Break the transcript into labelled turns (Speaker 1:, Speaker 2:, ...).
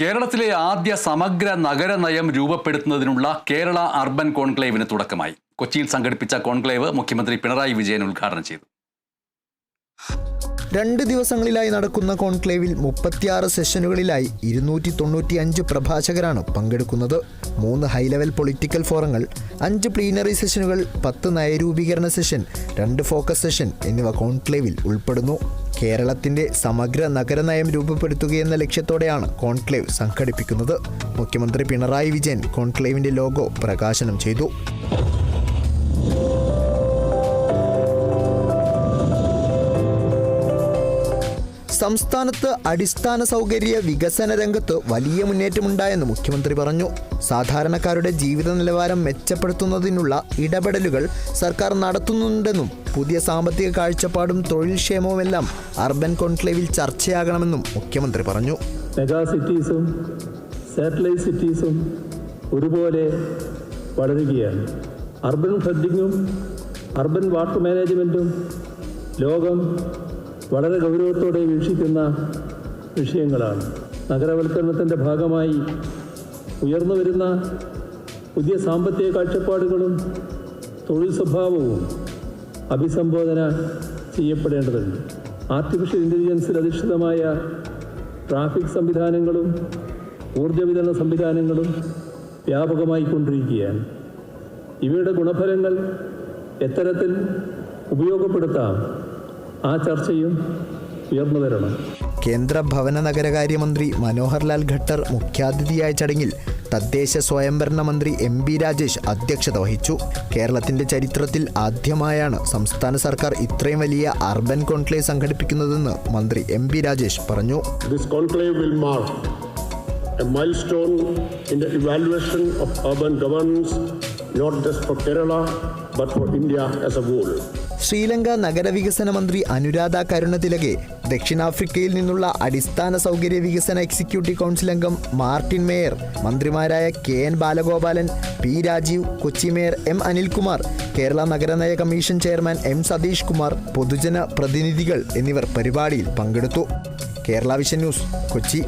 Speaker 1: കേരളത്തിലെ ആദ്യ സമഗ്ര നഗര നയം രൂപപ്പെടുത്തുന്നതിനുള്ള കേരള അർബൻ കോൺക്ലേവിന് തുടക്കമായി. കൊച്ചിയിൽ സംഘടിപ്പിച്ച കോൺക്ലേവ് മുഖ്യമന്ത്രി പിണറായി വിജയൻ ഉദ്ഘാടനം ചെയ്തു.
Speaker 2: രണ്ട് ദിവസങ്ങളിലായി നടക്കുന്ന കോൺക്ലേവിൽ മുപ്പത്തിയാറ് സെഷനുകളിലായി ഇരുന്നൂറ്റി തൊണ്ണൂറ്റി അഞ്ച് പ്രഭാഷകരാണ് പങ്കെടുക്കുന്നത്. മൂന്ന് ഹൈലെവൽ പൊളിറ്റിക്കൽ ഫോറങ്ങൾ അഞ്ച് പ്ലീനറി സെഷനുകൾ പത്ത് നയരൂപീകരണ സെഷൻ രണ്ട് ഫോക്കസ് സെഷൻ എന്നിവ കോൺക്ലേവിൽ ഉൾപ്പെടുന്നു. കേരളത്തിന്റെ സമഗ്ര നഗരനയം രൂപപ്പെടുത്തുകയെന്ന ലക്ഷ്യത്തോടെയാണ് കോൺക്ലേവ് സംഘടിപ്പിക്കുന്നത്. മുഖ്യമന്ത്രി പിണറായി വിജയൻ കോൺക്ലേവിന്റെ ലോഗോ പ്രകാശനം ചെയ്തു. സംസ്ഥാനത്ത് അടിസ്ഥാന സൗകര്യ വികസന രംഗത്ത് വലിയ മുന്നേറ്റമുണ്ടായെന്ന് മുഖ്യമന്ത്രി പറഞ്ഞു. സാധാരണക്കാരുടെ ജീവിത നിലവാരം മെച്ചപ്പെടുത്തുന്നതിനുള്ള ഇടപെടലുകൾ സർക്കാർ നടത്തുന്നുണ്ടെന്നും പുതിയ സാമ്പത്തിക കാഴ്ചപ്പാടും ക്ഷേമവുമെല്ലാം അർബൻ കോൺക്ലേവിൽ ചർച്ചയാകണമെന്നും മുഖ്യമന്ത്രി പറഞ്ഞു.
Speaker 3: മെഗാ സിറ്റീസും സാറ്റലൈറ്റ് സിറ്റീസും ഒരുപോലെ വളരുകയാണ്. അർബൻ ഫ്ലഡിങ്ങും അർബൻ വാട്ടർ മാനേജ്മെന്റും ലോകം വളരെ ഗൗരവത്തോടെ വീക്ഷിക്കുന്ന വിഷയങ്ങളാണ്. നഗരവൽക്കരണത്തിന്റെ ഭാഗമായി ഉയർന്നു വരുന്ന പുതിയ സാമ്പത്തിക കാഴ്ചപ്പാടുകളും തൊഴിൽ സ്വഭാവവും അഭിസംബോധന ചെയ്യപ്പെടേണ്ടതുണ്ട്. ആർട്ടിഫിഷ്യൽ ഇന്റലിജൻസിൽ അധിഷ്ഠിതമായ ട്രാഫിക് സംവിധാനങ്ങളും ഊർജ വിതരണ സംവിധാനങ്ങളും വ്യാപകമായി കൊണ്ടിരിക്കുകയാണ്. ഇവയുടെ ഗുണഫലങ്ങൾ എത്തരത്തിൽ ഉപയോഗപ്പെടുത്താം. ആ ചർച്ചയും ഉയർന്നു വരണം.
Speaker 2: കേന്ദ്ര ഭവന നഗരകാര്യമന്ത്രി മനോഹർലാൽ ഖട്ടർ മുഖ്യാതിഥിയായ ചടങ്ങിൽ തദ്ദേശ സ്വയംഭരണ മന്ത്രി എം ബി രാജേഷ് അധ്യക്ഷത വഹിച്ചു. കേരളത്തിന്റെ ചരിത്രത്തിൽ ആദ്യമായാണ് സംസ്ഥാന സർക്കാർ ഇത്രയും വലിയ അർബൻ കോൺക്ലേവ് സംഘടിപ്പിക്കുന്നതെന്ന് മന്ത്രി എം ബി രാജേഷ് പറഞ്ഞു.
Speaker 4: This conclave will mark a milestone in the evaluation of urban governance, not just for Kerala, but for India as a whole.
Speaker 2: Sri Lanka നഗരവികസന മന്ത്രി അനുരാധ കരുണതിലകെ ദക്ഷിണാഫ്രിക്കയിൽ നിന്നുള്ള അടിസ്ഥാന സൗകര്യ വികസന എക്സിക്യൂട്ടീവ് കൗൺസിൽ അംഗം മാർട്ടിൻ മേയർ മന്ത്രിമാരായ K N Balagopalan P Rajeev Kochi mayor M Anilkumar Kerala നഗരനയ commission chairman M Satish Kumar പൊതുജന പ്രതിനിധികൾ എന്നിവർ പരിപാടിയിൽ പങ്കെടുത്തു. Kerala Vision News Kochi.